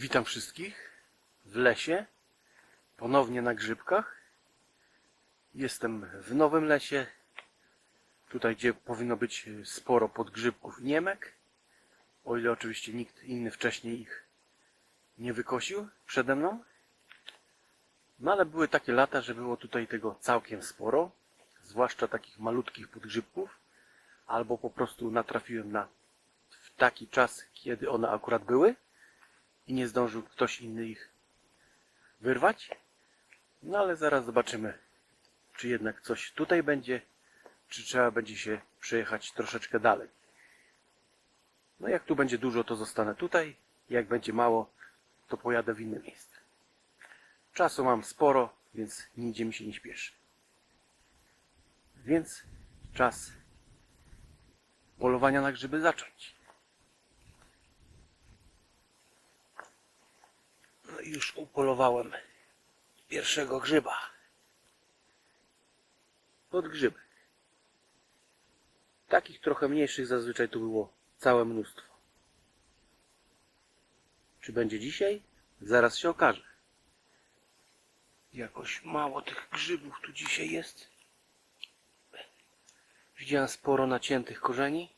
Witam wszystkich w lesie, ponownie na grzybkach. Jestem w nowym lesie, tutaj gdzie powinno być sporo podgrzybków niemek, o ile oczywiście nikt inny wcześniej ich nie wykosił przede mną. No ale były takie lata, że było tutaj tego całkiem sporo, zwłaszcza takich malutkich podgrzybków, albo po prostu natrafiłem na w taki czas, kiedy one akurat były i nie zdążył ktoś inny ich wyrwać. No ale zaraz zobaczymy, czy jednak coś tutaj będzie, czy trzeba będzie się przejechać troszeczkę dalej. No jak tu będzie dużo, to zostanę tutaj. Jak będzie mało, to pojadę w inne miejsce. Czasu mam sporo, więc nigdzie mi się nie śpieszy. Więc czas polowania na grzyby zacząć. No i już upolowałem pierwszego grzyba. Podgrzybek. Takich trochę mniejszych zazwyczaj tu było całe mnóstwo. Czy będzie dzisiaj? Zaraz się okaże. Jakoś mało tych grzybów tu dzisiaj jest. Widziałem sporo naciętych korzeni,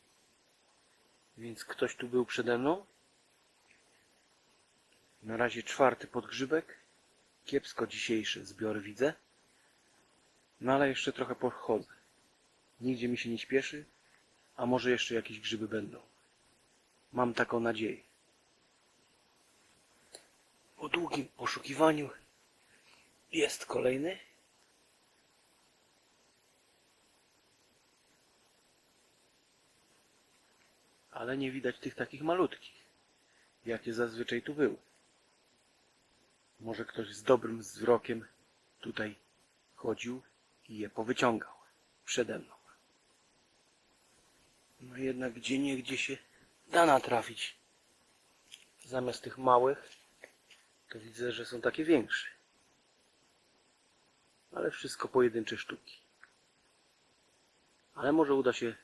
więc ktoś tu był przede mną. Na razie czwarty podgrzybek. Kiepsko dzisiejszy zbiór widzę. No ale jeszcze trochę pochodzę. Nigdzie mi się nie śpieszy, a może jeszcze jakieś grzyby będą. Mam taką nadzieję. Po długim poszukiwaniu jest kolejny. Ale nie widać tych takich malutkich, jakie zazwyczaj tu były. Może ktoś z dobrym wzrokiem tutaj chodził i je powyciągał przede mną. No jednak gdzie nie gdzie się da natrafić. Zamiast tych małych, to widzę, że są takie większe. Ale wszystko pojedyncze sztuki. Ale może uda się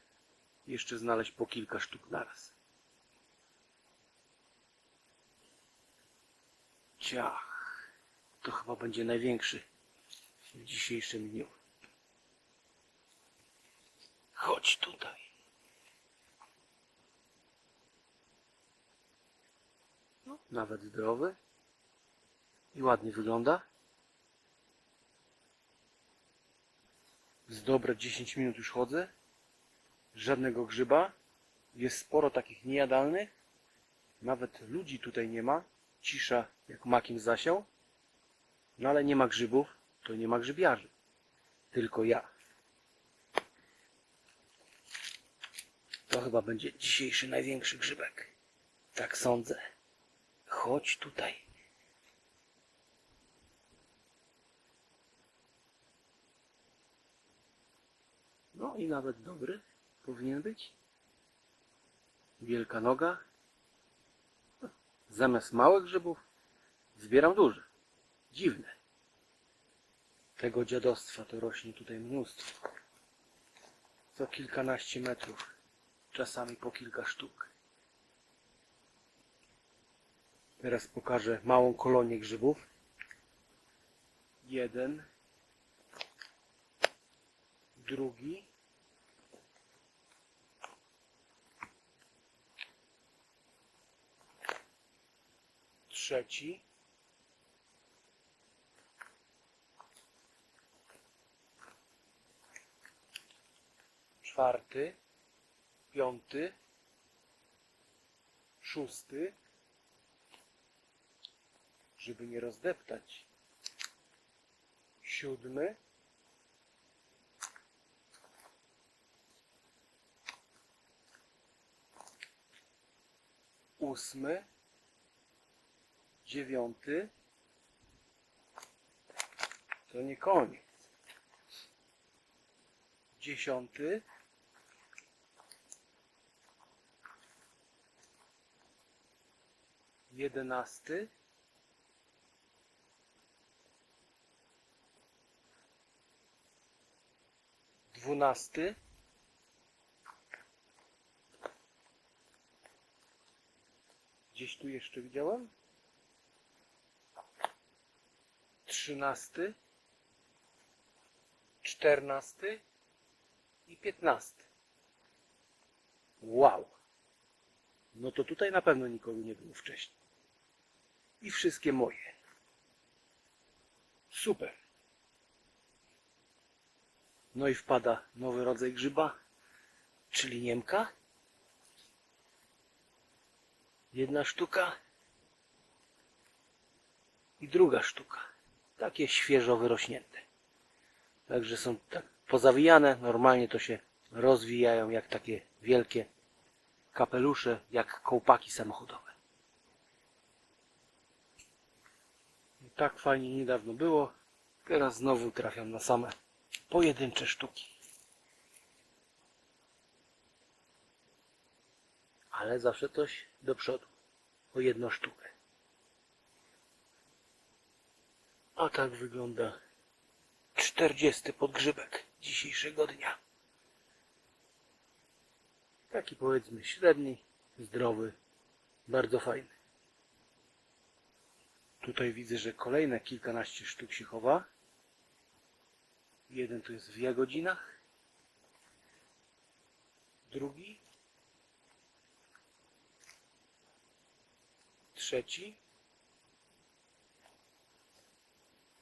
jeszcze znaleźć po kilka sztuk naraz. Ciach. To chyba będzie największy w dzisiejszym dniu. Chodź tutaj. No, nawet zdrowy. I ładnie wygląda. Z dobre 10 minut już chodzę. Żadnego grzyba. Jest sporo takich niejadalnych. Nawet ludzi tutaj nie ma. Cisza jak makiem zasiał. No ale nie ma grzybów, to nie ma grzybiarzy. Tylko ja. To chyba będzie dzisiejszy największy grzybek. Tak sądzę. Chodź tutaj. No i nawet dobry powinien być. Wielka noga. Zamiast małych grzybów zbieram duże. Dziwne. Tego dziadostwa to rośnie tutaj mnóstwo. Co kilkanaście metrów. Czasami po kilka sztuk. Teraz pokażę małą kolonię grzybów. Jeden. Drugi. Trzeci. Czwarty, piąty, szósty, żeby nie rozdeptać, siódmy, ósmy, dziewiąty, to nie koniec, dziesiąty, jedenasty, dwunasty, gdzieś tu jeszcze widziałem, trzynasty, czternasty i piętnasty. Wow! No to tutaj na pewno nikogo nie było wcześniej. I wszystkie moje. Super. No i wpada nowy rodzaj grzyba, czyli niemka. Jedna sztuka i druga sztuka. Takie świeżo wyrośnięte. Także są tak pozawijane. Normalnie to się rozwijają jak takie wielkie kapelusze, jak kołpaki samochodowe. I tak fajnie niedawno było. Teraz znowu trafiam na same pojedyncze sztuki. Ale zawsze coś do przodu. O jedną sztukę. A tak wygląda 40 podgrzybek dzisiejszego dnia. Taki powiedzmy średni, zdrowy, bardzo fajny. Tutaj widzę, że kolejne kilkanaście sztuk się chowa. Jeden tu jest w jagodzinach. Drugi. Trzeci.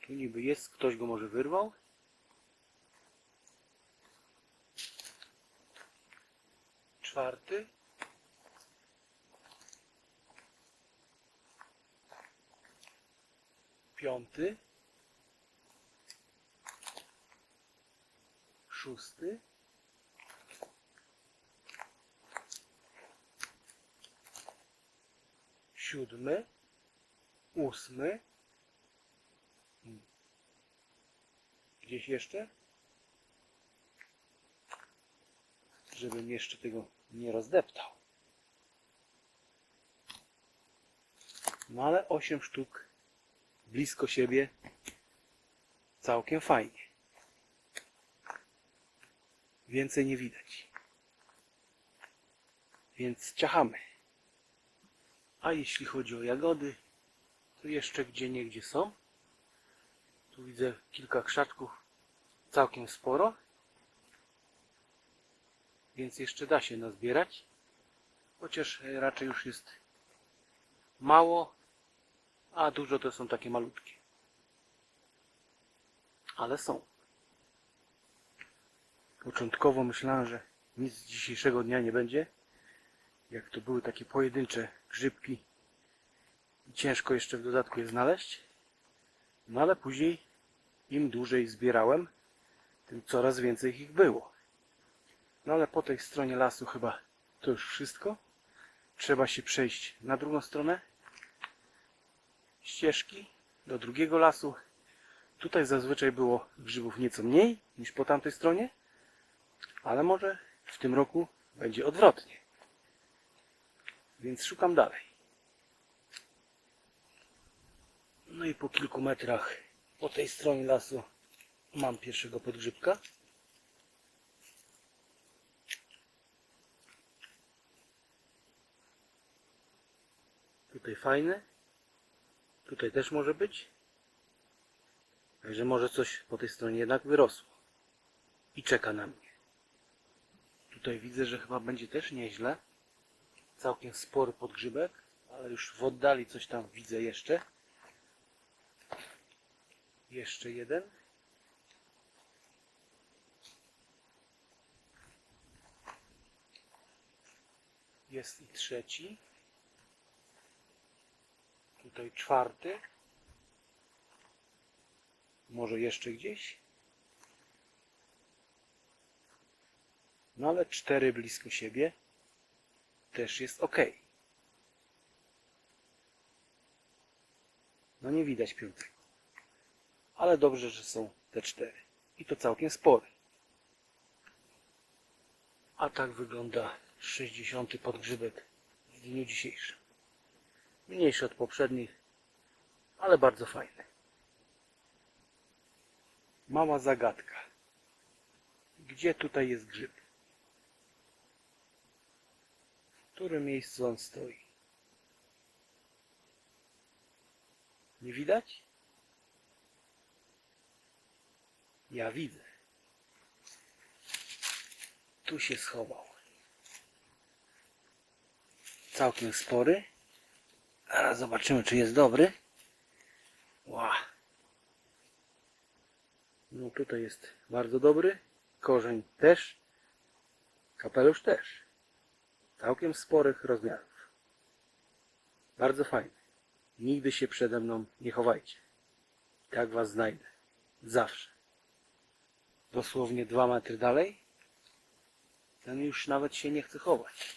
Tu niby jest, ktoś go może wyrwał. Czwarty. Piąty. Szósty. Siódmy. Ósmy. Gdzieś jeszcze? Żebym jeszcze tego nie rozdeptał. No ale 8 sztuk blisko siebie całkiem fajnie. Więcej nie widać. Więc ciachamy. A jeśli chodzi o jagody, to jeszcze gdzie niegdzie są. Tu widzę kilka krzaczków, całkiem sporo. Więc jeszcze da się nazbierać. Chociaż raczej już jest mało, a dużo to są takie malutkie. Ale są. Początkowo myślałem, że nic z dzisiejszego dnia nie będzie. Jak to były takie pojedyncze grzybki i ciężko jeszcze w dodatku je znaleźć. No ale później im dłużej zbierałem, tym coraz więcej ich było. No ale po tej stronie lasu chyba to już wszystko. Trzeba się przejść na drugą stronę ścieżki do drugiego lasu. Tutaj zazwyczaj było grzybów nieco mniej niż po tamtej stronie, ale może w tym roku będzie odwrotnie. Więc szukam dalej. No i po kilku metrach po tej stronie lasu mam pierwszego podgrzybka. Tutaj fajny. Tutaj też może być. Także może coś po tej stronie jednak wyrosło. I czeka na mnie. Tutaj widzę, że chyba będzie też nieźle. Całkiem spory podgrzybek, ale już w oddali coś tam widzę jeszcze. Jeszcze jeden. Jest i trzeci. Tutaj czwarty. Może jeszcze gdzieś. No ale cztery blisko siebie też jest ok. No nie widać piątego. Ale dobrze, że są te cztery. I to całkiem spory. A tak wygląda 60 podgrzybek w dniu dzisiejszym. Mniejszy od poprzednich, ale bardzo fajny. Mała zagadka. Gdzie tutaj jest grzyb? W którym miejscu on stoi? Nie widać? Ja widzę. Tu się schował. Całkiem spory. Zaraz zobaczymy, czy jest dobry. Ła. No tutaj jest bardzo dobry. Korzeń też. Kapelusz też. Całkiem sporych rozmiarów. Bardzo fajny. Nigdy się przede mną nie chowajcie. Tak was znajdę. Zawsze. Dosłownie dwa metry dalej. Ten już nawet się nie chce chować.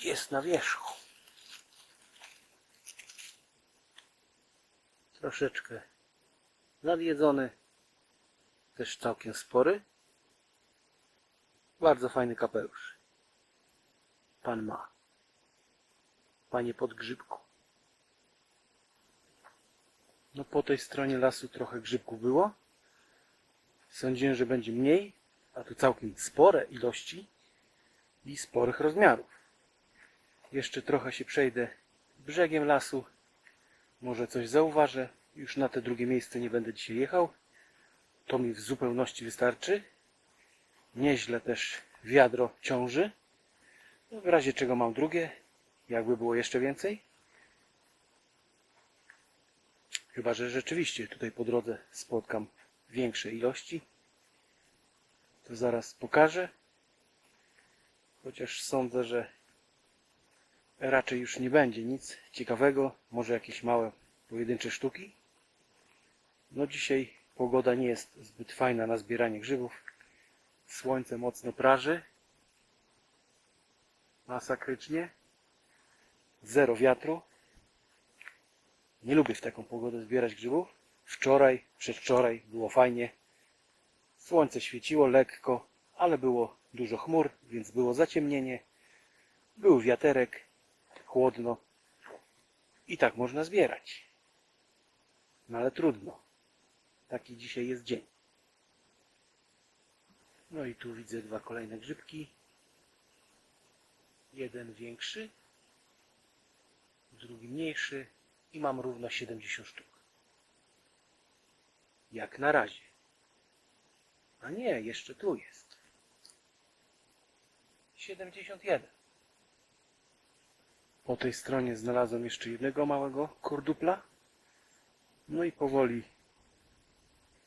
Jest na wierzchu. Troszeczkę nadjedzony. Też całkiem spory. Bardzo fajny kapelusz. Pan ma. Panie podgrzybku. No po tej stronie lasu trochę grzybków było. Sądziłem, że będzie mniej, a tu całkiem spore ilości i sporych rozmiarów. Jeszcze trochę się przejdę brzegiem lasu. Może coś zauważę. Już na te drugie miejsce nie będę dzisiaj jechał. To mi w zupełności wystarczy. Nieźle też wiadro ciąży. No, W razie czego mam drugie, jakby było jeszcze więcej. Chyba, że rzeczywiście tutaj po drodze spotkam większe ilości. To zaraz pokażę. Chociaż sądzę, że raczej już nie będzie nic ciekawego. Może jakieś małe pojedyncze sztuki. No dzisiaj pogoda nie jest zbyt fajna na zbieranie grzybów. Słońce mocno praży. Masakrycznie. Zero wiatru. Nie lubię w taką pogodę zbierać grzybów. Wczoraj, przedwczoraj było fajnie. Słońce świeciło lekko, ale było dużo chmur, więc było zaciemnienie. Był wiaterek, chłodno. I tak można zbierać. No ale trudno. Taki dzisiaj jest dzień. No i tu widzę dwa kolejne grzybki. Jeden większy, drugi mniejszy i mam równo 70 sztuk. Jak na razie. A nie, jeszcze tu jest. 71. Po tej stronie znalazłem jeszcze jednego małego kordupla. No i powoli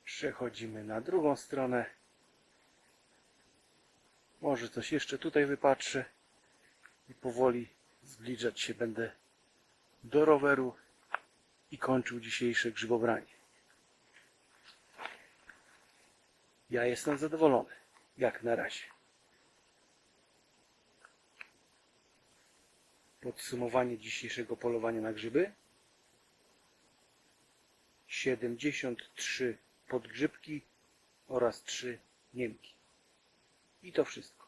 przechodzimy na drugą stronę. Może coś jeszcze tutaj wypatrzę. I powoli zbliżać się będę do roweru i kończył dzisiejsze grzybobranie. Ja jestem zadowolony, jak na razie. Podsumowanie dzisiejszego polowania na grzyby. 73 podgrzybki oraz 3 niemki. I to wszystko.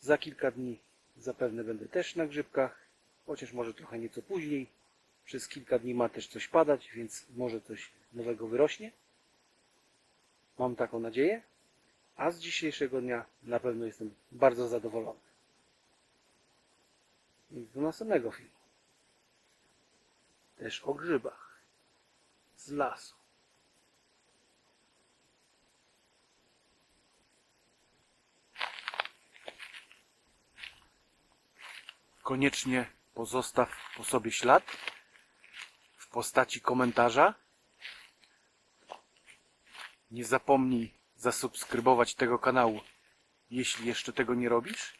Za kilka dni zapewne będę też na grzybkach, chociaż może trochę nieco później. Przez kilka dni ma też coś padać, więc może coś nowego wyrośnie. Mam taką nadzieję. A z dzisiejszego dnia na pewno jestem bardzo zadowolony. I do następnego filmu. Też o grzybach. Z lasu. Koniecznie pozostaw po sobie ślad w postaci komentarza. Nie zapomnij zasubskrybować tego kanału, jeśli jeszcze tego nie robisz.